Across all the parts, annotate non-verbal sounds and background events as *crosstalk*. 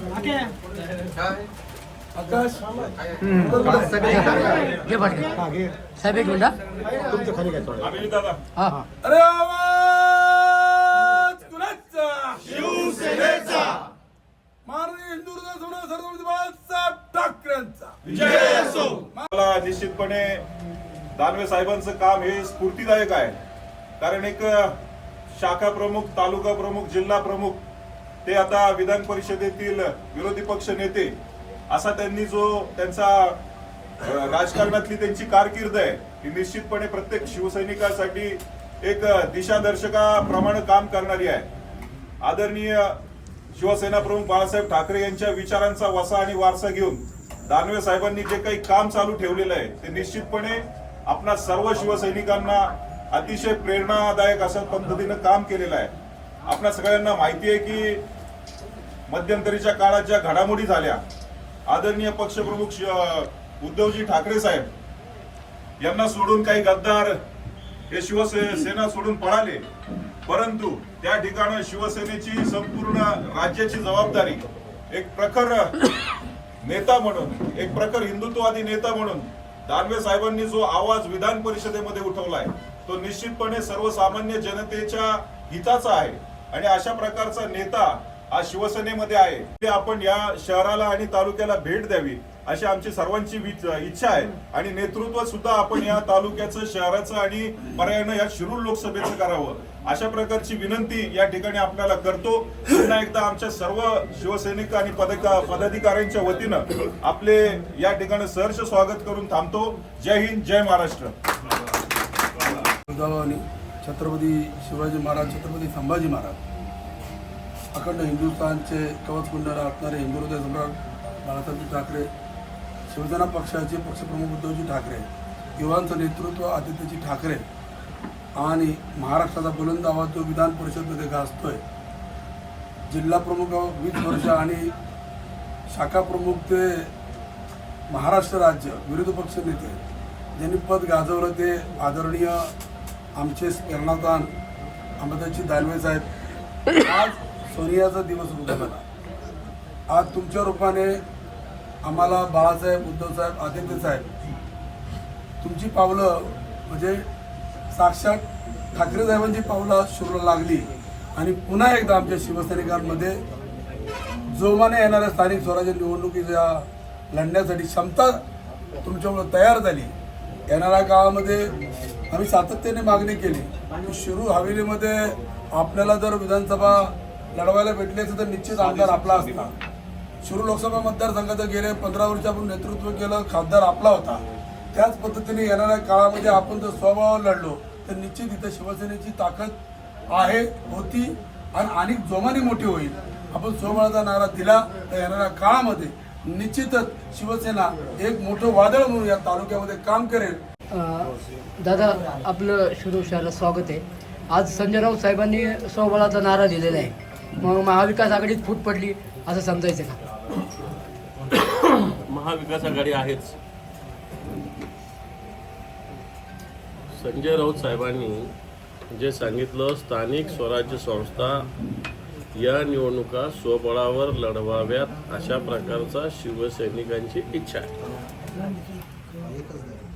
घे साहेब एक मिनिट हा. हा. अरे आवाज कुणाचा? शिवसेनेचा. माननीय हिंदुर्ग सोडा सर्वपती बाळासाहेब ठाकरेंचा. मला निश्चितपणे दानवे साहेबांचं काम हे स्फूर्तीदायक आहे. कारण एक शाखा प्रमुख तालुका प्रमुख जिल्हा प्रमुख ते आता विधान परिषदेतील विरोधी पक्ष नेते असा त्यांनी जो त्यांचा राजकारणातली त्यांची कारकीर्द आहे ही निश्चितपणे प्रत्येक शिवसैनिकासाठी एक दिशादर्शकाप्रमाणे काम करणारी आहे. आदरणीय शिवसेना प्रमुख बाळासाहेब ठाकरे यांच्या विचारांचा वसा आणि वारसा घेऊन दानवे साहेबांनी जे काही काम चालू ठेवलेलं आहे ते निश्चितपणे आपणा सर्व शिवसैनिकांना अतिशय प्रेरणादायक अशा पद्धतीनं काम केलेलं आहे. आपल्या सगळ्यांना माहिती आहे की मध्यंतरीच्या काळात ज्या घडामोडी झाल्या आदरणीय पक्षप्रमुख उद्धवजी ठाकरे साहेब यांना सोडून काही गद्दार हे शिवसेना सोडून पळाले. परंतु त्या ठिकाणी शिवसेनेची संपूर्ण राज्याची जबाबदारी एक प्रखर नेता म्हणून एक प्रखर हिंदुत्ववादी नेता म्हणून दानवे साहेबांनी जो आवाज विधान परिषदेमध्ये उठवलाय तो निश्चितपणे सर्वसामान्य जनतेच्या हिताचा आहे. आणि अशा प्रकारचा नेता आज शिवसेनेमध्ये आहे. ते आपण या शहराला आणि तालुक्याला भेट द्यावी अशी आमची सर्वांची इच्छा आहे. आणि नेतृत्व सुद्धा आपण या तालुक्याचं शहराचं आणि पर्यायानं या शिरूर लोकसभेचं करावं. अशा प्रकारची विनंती या ठिकाणी आपल्याला करतो. पुन्हा एकदा आमच्या सर्व शिवसैनिक आणि पदका पदाधिकाऱ्यांच्या वतीनं आपले या ठिकाणी सहर्ष स्वागत करून थांबतो. जय हिंद जय महाराष्ट्र. छत्रपती शिवाजी महाराज छत्रपती संभाजी महाराज. अखंड हिंदुस्थानचे कवच कुंडाला असणारे हिंदू हृदय सम्राट बाळासाहेब ठाकरे शिवसेना पक्षाचे पक्षप्रमुख उद्धवजी ठाकरे युवांचं नेतृत्व आदित्यजी ठाकरे आणि महाराष्ट्राचा बुलंद आवाज जो विधान परिषदमध्ये गाजतोय. जिल्हाप्रमुख वीस वर्ष आणि शाखा प्रमुख ते महाराष्ट्र राज्य विरोधी पक्ष नेते ज्यांनी पद गाजवलं ते आदरणीय आमचे प्रेरणादान अमृताची दानवे साहेब. आज सोनियाचा दिवस उद्या झाला आज तुमच्या रूपाने आम्हाला बाळासाहेब उद्धवसाहेब आदित्य साहेब तुमची पावलं म्हणजे साक्षात ठाकरे साहेबांची पावलं शुरू लागली. आणि पुन्हा एकदा आमच्या शिवसैनिकांमध्ये जोमाने येणाऱ्या स्थानिक स्वराज्य निवडणुकीच्या लढण्यासाठी क्षमता तुमच्यामुळे तयार झाली. येणाऱ्या काळामध्ये आम्ही सातत्याने मागणी केली. की शिरू हवेलीमध्ये आपल्याला जर विधानसभा लढवायला भेटली असती तर निश्चित आमदार आपला असता. शिरू लोकसभा मतदारसंघाचं गेले पंधरा वर्ष आपण नेतृत्व केलं खासदार आपला होता. त्याच पद्धतीने येणाऱ्या काळामध्ये आपण जर स्वभावावर लढलो तर निश्चित इथं शिवसेनेची ताकद आहे होती आणि आणि जोमाने मोठी होईल. आपण स्वबळाचा नारा दिला तर येणाऱ्या काळामध्ये निश्चितच शिवसेना एक मोठं वादळ म्हणून या तालुक्यामध्ये काम करेल. दादा आपलं शिरूर शहरात स्वागत आहे. आज संजय राऊत साहेबांनी स्वबळाचा नारा दिलेला आहे. मग महाविकास आघाडीत फूट पडली असं समजायचं का? महाविकास आघाडी आहेच. संजय राऊत साहेबांनी जे सांगितलं स्थानिक स्वराज्य संस्था या निवडणुका स्वबळावर लढवाव्यात अशा प्रकारचा शिवसैनिकांची इच्छा आहे.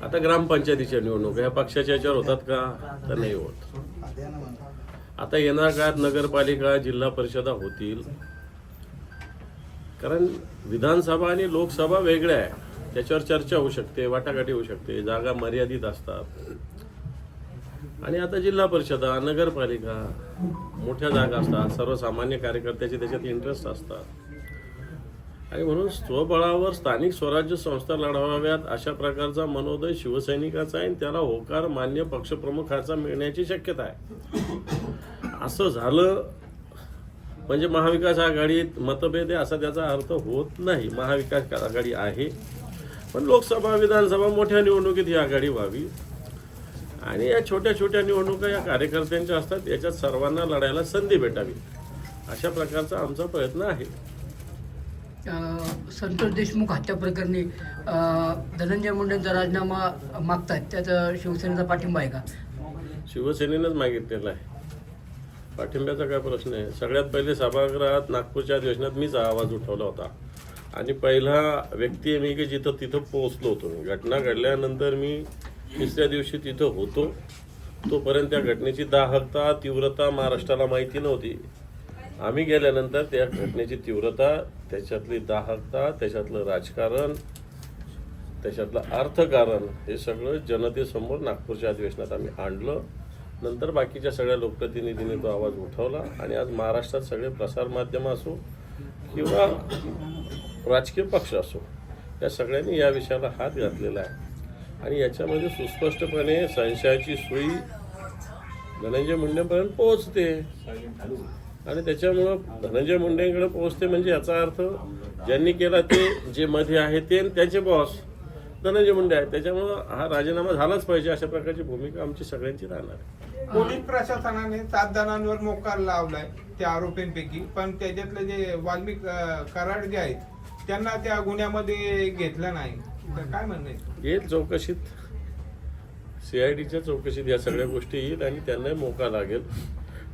आता ग्रामपंचायतीच्या निवडणुका ह्या पक्षाच्या याच्यावर होतात का? तर नाही होत. आता येणाऱ्या काळात नगरपालिका जिल्हा परिषदा होतील. कारण विधानसभा आणि लोकसभा वेगळ्या आहे. त्याच्यावर चर्चा होऊ शकते वाटाघाटी होऊ शकते जागा मर्यादित असतात. आणि आता जिल्हा परिषदा नगरपालिका मोठ्या जागा असतात सर्वसामान्य कार्यकर्त्याचे त्याच्यात इंटरेस्ट असतात. आणि म्हणून स्वबळावर स्थानिक स्वराज्य संस्था लढवाव्यात अशा प्रकारचा मनोदय शिवसैनिकाचा आहे आणि त्याला होकार मान्य पक्षप्रमुखाचा मिळण्याची शक्यता आहे. असं झालं म्हणजे महाविकास आघाडीत मतभेद आहे असा त्याचा अर्थ होत नाही. महाविकास आघाडी आहे. पण लोकसभा विधानसभा मोठ्या निवडणुकीत ही आघाडी व्हावी. आणि या छोट्या छोट्या निवडणुका या कार्यकर्त्यांच्या असतात याच्यात सर्वांना लढायला संधी भेटावी. अशा प्रकारचा आमचा प्रयत्न आहे. संतोष देशमुख हत्या प्रकरणी धनंजय मुंडेंचा राजीनामा मागतात त्याचा शिवसेनेचा पाठिंबा आहे का? शिवसेनेनंच मागितलेला आहे. पाठिंब्याचा काय प्रश्न आहे? सगळ्यात पहिले सभागृहात नागपूरच्या अधिवेशनात मीच आवाज उठवला होता. आणि पहिला व्यक्ती आहे मी की जिथं तिथं पोहोचलो होतो. मी घटना घडल्यानंतर मी तिसऱ्या दिवशी तिथं होतो. तोपर्यंत त्या घटनेची दाहकता तीव्रता महाराष्ट्राला माहिती नव्हती. आम्ही गेल्यानंतर त्या घटनेची तीव्रता त्याच्यातली दाहकता त्याच्यातलं राजकारण त्याच्यातलं अर्थकारण हे सगळं जनतेसमोर नागपूरच्या अधिवेशनात आम्ही आणलं. नंतर बाकीच्या सगळ्या लोकप्रतिनिधींनी तो आवाज उठवला आणि आज महाराष्ट्रात सगळे प्रसारमाध्यमं असो किंवा राजकीय पक्ष असो या सगळ्यांनी या विषयाला हात घातलेला आहे. आणि याच्यामध्ये सुस्पष्टपणे संशयाची सुई धनंजय मुंडेपर्यंत पोहोचते. आणि त्याच्यामुळं धनंजय मुंडेंकडे पोहोचते म्हणजे याचा अर्थ ज्यांनी केला ते जे मध्ये आहे ते त्याचे बॉस धनंजय मुंडे आहेत त्याच्यामुळं हा राजीनामा झालाच पाहिजे अशा प्रकारची भूमिका आमची सगळ्यांची राहणार आहे. पोलीस प्रशासनाने सात जणांवर मोकार लावलाय त्या आरोपींपैकी पण त्याच्यातले जे वाल्मिक कराड जे आहेत त्यांना त्या गुन्ह्यामध्ये घेतलं नाही. तर काय म्हणणं आहे? येईल चौकशीत. सीआयडीच्या चौकशीत या सगळ्या गोष्टी येईल आणि त्यांनाही मोका लागेल.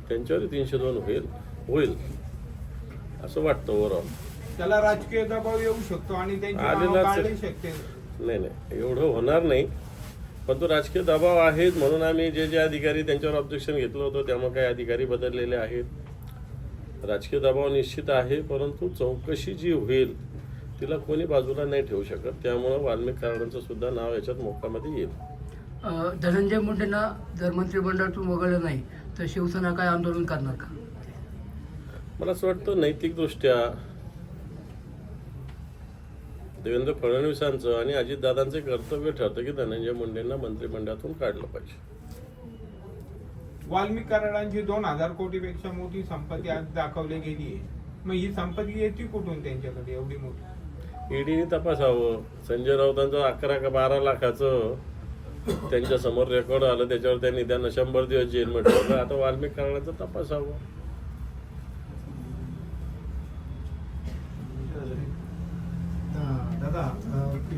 त्यांच्यावर तीनशे दोन होईल होईल असं वाटतं ओव्हरऑल त्याला राजकीय दबाव येऊ शकतो आणि त्यांची आलेलाच नावं आहे. काढली शकते. नाही नाही. एवढं होणार नाही. पण तो राजकीय दबाव आहेच म्हणून आम्ही जे जे अधिकारी त्यांच्यावर ऑब्जेक्शन घेतलं होतं त्यामुळे काही अधिकारी बदललेले आहेत. राजकीय दबाव निश्चित आहे परंतु चौकशी जी होईल तिला कोणी बाजूला नाही ठेवू शकत. त्यामुळं वाल्मिक कराडांचं सुद्धा नाव याच्यात मोकामध्ये येईल. धनंजय मुंडेंना जर मंत्रिमंडळातून वगळलं नाही तर शिवसेना काय आंदोलन करणार का? मला असं वाटतं नैतिकदृष्ट्या देवेंद्र फडणवीसांचं आणि अजितदादांचे कर्तव्य ठरतं की धनंजय मुंडेंना मंत्रिमंडळातून काढलं पाहिजे. वाल्मिक कराडांची दोन हजार कोटीपेक्षा मोठी संपत्ती आज दाखवली गेली आहे मग ही संपत्ती येते कुठून त्यांच्याकडे एवढी मोठी? ईडीने तपासावं. संजय राऊतांचं अकरा का बारा लाखाचं त्यांच्यासमोर रेकॉर्ड आलं त्याच्यावर त्यांनी त्यांना शंभर दिवस जेलमध्ये ठेवलं आता वाल्मिक करण्याचं तपासावं.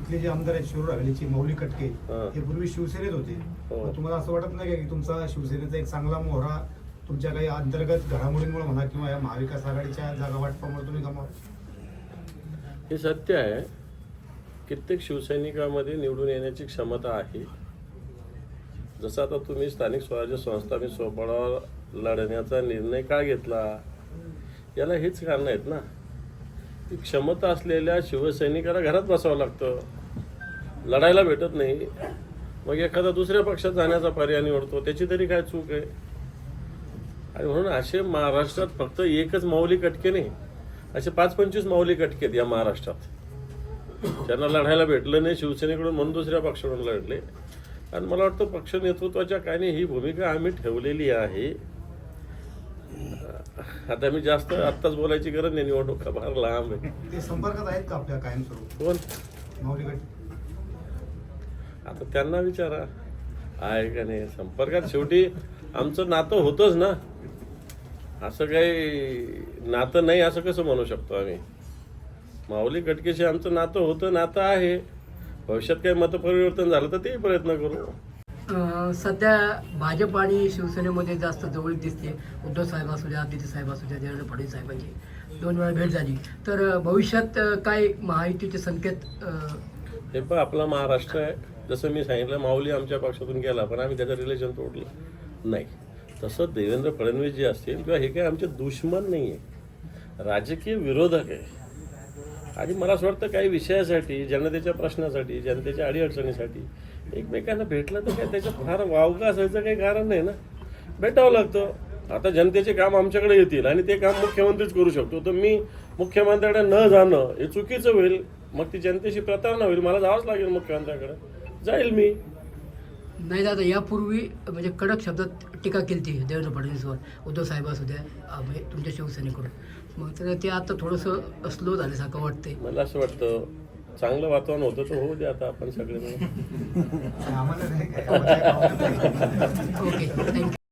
इथले जे आमदार आहेत शिरूर हवेलीची मौली कटके हा. हे पूर्वी शिवसेनेत होते. हो. मग तुम्हाला असं वाटत नाही का की तुमचा शिवसेनेचा एक चांगला मोहरा तुमच्या काही अंतर्गत घडामोडींमुळे म्हणा किंवा या महाविकास आघाडीच्या जागा वाटपामुळे तुम्ही गमावा हे सत्य आहे. कित्येक शिवसैनिकामध्ये निवडून येण्याची क्षमता आहे. जसं आता तुम्ही स्थानिक स्वराज्य संस्था मी स्वबळावर लढण्याचा निर्णय का घेतला? याला हेच कारण आहेत ना. क्षमता असलेल्या शिवसैनिकाला घरात बसावं लागतं. लढायला भेटत नाही. मग एखादा दुसऱ्या पक्षात जाण्याचा पर्याय निवडतो. त्याची तरी काय चूक आहे? आणि म्हणून असे महाराष्ट्रात फक्त एकच माऊली कटके नाही असे पाच पंचवीस माऊली कटके आहेत या महाराष्ट्रात. त्यांना लढायला भेटलं नाही शिवसेनेकडून म्हणून दुसऱ्या पक्षाकडून लढले. आणि मला वाटतं पक्ष नेतृत्वाच्या काही ही भूमिका आम्ही ठेवलेली आहे. आता मी जास्त आत्ताच बोलायची गरज नाही निवडणुका फार लांब आहे. ते संपर्कात आहेत का आपल्या कायमस्वरूप? कोण? माऊली आता त्यांना विचारा. आहे का नाही? संपर्कात शेवटी आमचं नातं होतंच ना. असं काही नातं नाही असं कसं म्हणू शकतो आम्ही? माऊली कटकेशी आमचं नातं होतं नातं आहे. भविष्यात काही मतपरिवर्तन झालं तर तेही प्रयत्न करू. सध्या भाजप आणि शिवसेनेमध्ये जास्त जवळ दिसते. उद्धव साहेब असू द्या आदित्य साहेब असू द्या देवेंद्र फडणवीस साहेबांची. दोन वेळा भेट झाली. तर भविष्यात काय महायुतीचे संकेत हे पण आपला महाराष्ट्र आहे. जसं मी सांगितलं माऊली आमच्या पक्षातून गेला पण आम्ही त्याचं रिलेशन तोडलं नाही. तसं देवेंद्र फडणवीस जे असतील किंवा हे काही आमचे दुश्मन नाही आहे राजकीय विरोधक आहे. आणि मला असं वाटतं काही विषयासाठी जनतेच्या प्रश्नासाठी जनतेच्या अडीअडचणीसाठी एकमेकांना भेटलं तर काय त्याच्यात फार वावगा असायचं काही कारण नाही ना. भेटावं लागतं. आता जनतेचे काम आमच्याकडे येतील आणि ते काम मुख्यमंत्रीच करू शकतो. तर मी मुख्यमंत्र्याकडे न जाणं हे चुकीचं होईल. मग ती जनतेशी प्रतारणा होईल. मला जावंच लागेल मुख्यमंत्र्याकडे. जाईल मी. नाही दादा यापूर्वी म्हणजे कडक शब्दात टीका केली ती देवेंद्र फडणवीसवर. उद्धव साहेब असू द्या म्हणजे तुमच्या शिवसेनेकडून. मग तर ते आता थोडंसं स्लो झाल्यासारखं वाटतंय. मला असं वाटतं चांगलं वातावरण होतं तर होऊ दे आता आपण सगळे मिळून. ओके *laughs*